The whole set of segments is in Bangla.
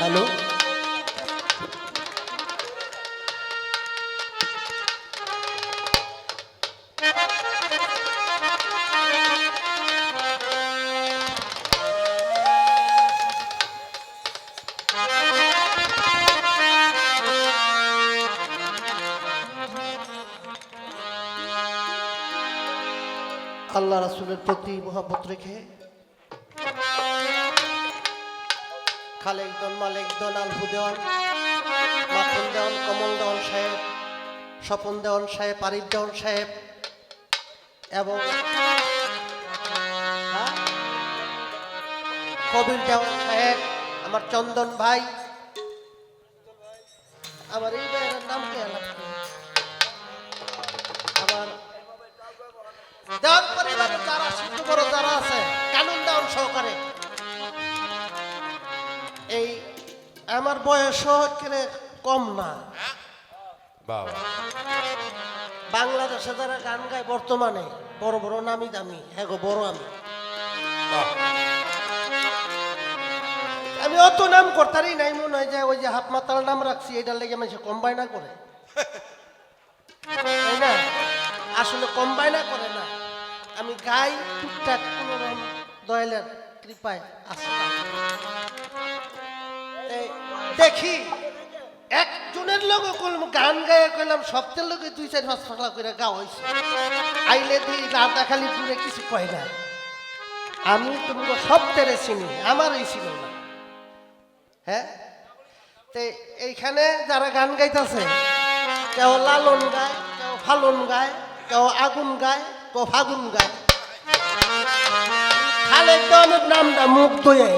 হ্যালো। আল্লাহ রাসুলের প্রতি মহাপত রেখে খালেক দন, মালেক দন, আলহু দেওয়ান, মাখন দেওয়ান, কমল দেওয়ান সাহেব, স্বপন দেওয়ান সাহেব আরিফ দেওয়ান সাহেব, এবং হ্যাঁ? কবির দেওয়ান সাহেব, আমার চন্দন ভাই আমার এই ভাইয়ের নাম কে বয়সও কম না। বাংলাদেশে যারা গান গায় বর্তমানে বড় বড় নামি দামি হ্যাঁ গো বড় আমি। আমি অত নাম করতারই নাই মনে হয় যে ওই যে হাফ মাতাল নাম রাখছি এটার লেগে মানুষ কম্বাই না করে। তাই না? আসলে কম্বাই না করে না। আমি গাই টুকটাক কোনো রকম দয়ালের কৃপায় আসে দেখি, একজনের লোক কলম গান গায়ে কইলাম সপ্তাহের লোকে দুই চার পাঁচ ফাঁকলা করে গাওয়া হয়েছে আইলে দিই রাতা খালি দূরে কিছু কয় না আমি তুমি তেরে চিনি, আমারই ছিল না। হ্যাঁ? তে এইখানে যারা গান গাইতেছে, কেউ লালন গায়, কেউ ফালন গায়, কেউ আগুন গায়, কেউ ফাগুন গায়। খালে তো আমার নামটা মুখ দইয়ে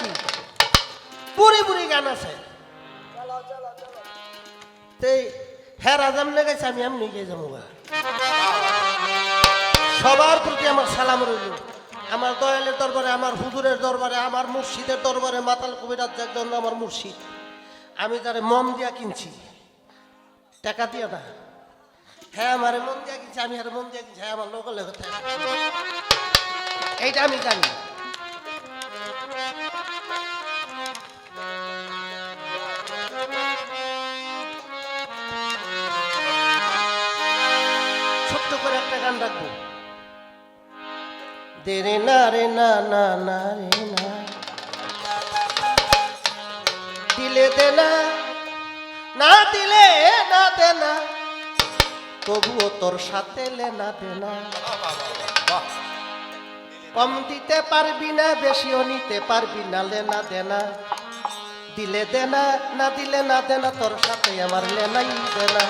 কি পুরি পুরি গান আছে। হ্যাঁ রাজাম লেগেছে আমি এমনি গিয়ে যাব সবার প্রতি আমার সালাম রইল। আমার দয়ালের দরবারে, আমার হুজুরের দরবারে, আমার মুর্শিদের দরবারে, মাতাল কবিরাজ একজন আমার মুর্শিদ। আমি তারে মন দিয়া কিনছি, টাকা দিয়ে না। হ্যাঁ আমারে মন দিয়া কিনছি, আমি আর মন দিয়া কিনছি হ্যাঁ আমার লোক লেগে থাকে এইটা আমি জানি। ছোট্ট করে একটা গান রাখব। দে না রে না না না রে না। দিলে দে না দিলে না দে তবুও তোর সাথে লে না দে না। কম দিতে পারবি না, বেশিও নিতে পারবি না, লে না দে না। দিলে দে না দিলে না দে না, তোর সাথে আমার লেনাই দে না।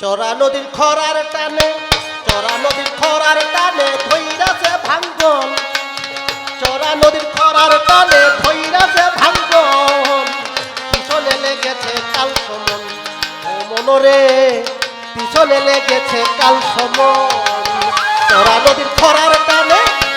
চরা নদীর খরার টানে চরা নদীর খরার টানে ধৈরাছে ভাঙ্গন। চরা নদীর খরার টানে ধৈরাছে ভাঙ্গন। পিছনে লেগেছে কাল সমন ও মনরে, পিছনে লেগেছে কাল সমন চরা নদীর খরার টানে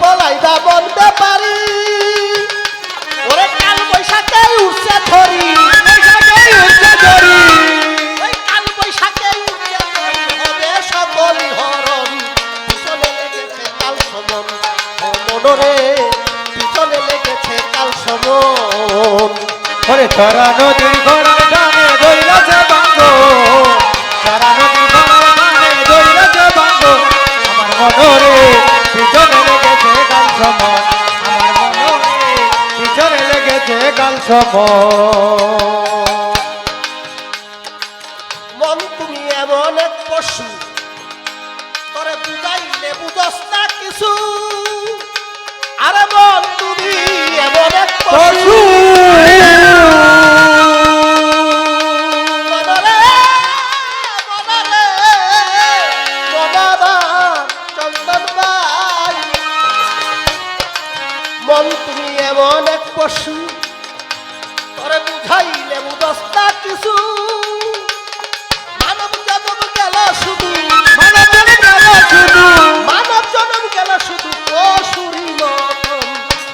পলাইবা মনকে পারি। ওরে কাল বৈশাখে উঠছে ধরি বৈশাখে উঠছে ধরি ওই কাল বৈশাখে উঠছে ধরি হবে সকলি হরণি। পিছনে লেগেছে কাল সমন। মনরে, পিছনে লেগেছে কাল তোরা নদীর ঘোড়া সমন আমার মনরে পিছনে লেগেছে কাল মন তুমি এমন এক পশু, তরে বুঝাইলে বুঝস না কিছু। আরে মন তুমি এমন এক পশু কিছু। মানব জনম গেল শুধু। মানব জনম গেল শুধু। মানব জনম গেল শুধু মতন।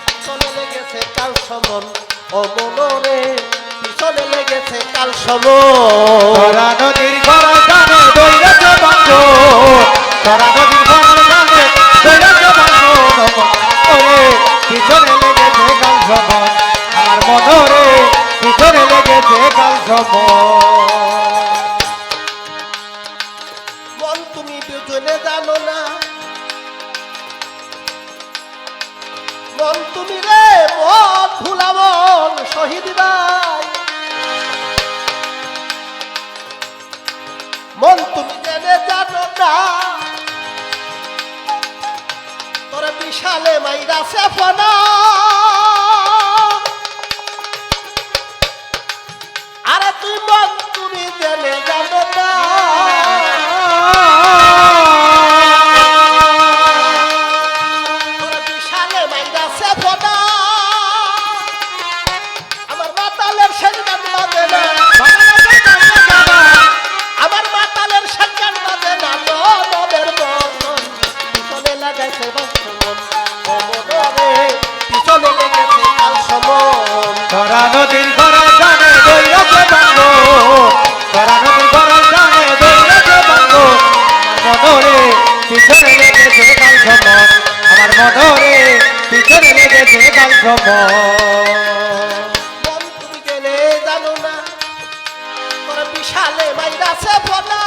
পিছনে লেগেছে কাল সমন অমনরে। মনরে পিছনে লেগেছে কাল সমন। মন তুমি দুজনে জানো না। মন তুমি রে মন ভুলা মন শহীদ ভাই। মন তুমি জেনে জানো না। তোরে বিশালে মাইরা সেফনা পিছনে লেগেছে কাল সমন আমার মনরে পিছনে লেগেছে কাল মন তুমি গেলে জানো না বিশালে মাইরা সেফনা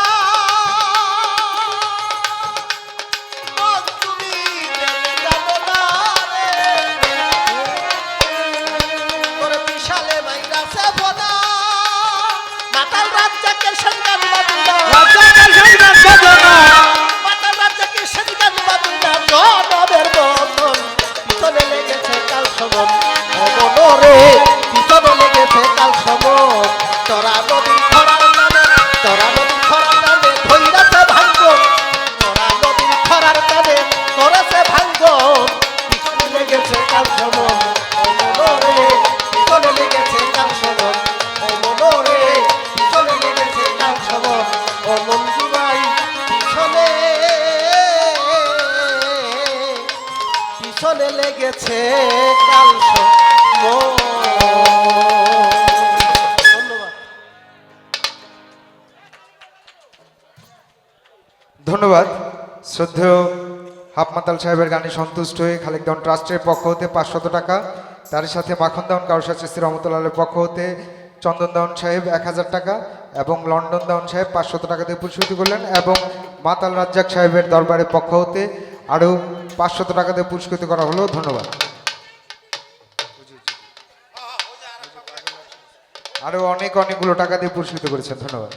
মন তুমি লেগেছে ধন্যবাদ। শ্রদ্ধেয় হাফমাতাল সাহেবের গানে সন্তুষ্ট হয়ে খালেক দাউন ট্রাস্টের পক্ষ হতে পাঁচশত টাকা। তার সাথে মাখন দাউন কারুসার শ্রী রহমতুল্লাহের পক্ষ হতে চন্দন দাউন সাহেব এক হাজার টাকা এবং লন্ডন দাউন সাহেব পাঁচশত টাকা দিয়ে পুরস্কৃত করলেন এবং মাতাল রাজ্জাক সাহেবের দরবারের পক্ষ হতে আরও পাঁচশত টাকা দিয়ে পুরস্কৃত করা হলো ধন্যবাদ। আরও অনেক অনেকগুলো টাকা দিয়ে পুরস্কৃত করেছেন ধন্যবাদ।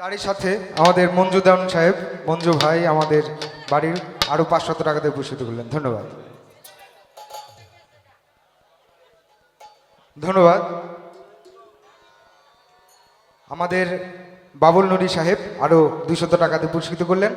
তারই সাথে আমাদের মঞ্জু দেওয়ান সাহেব মঞ্জু ভাই আমাদের বাড়ির আরও পাঁচশত টাকা দিয়ে পুরস্কৃত করলেন ধন্যবাদ। ধন্যবাদ। আমাদের বাবুল নুরি সাহেব আরও দুশত টাকাতে পুরস্কৃত করলেন।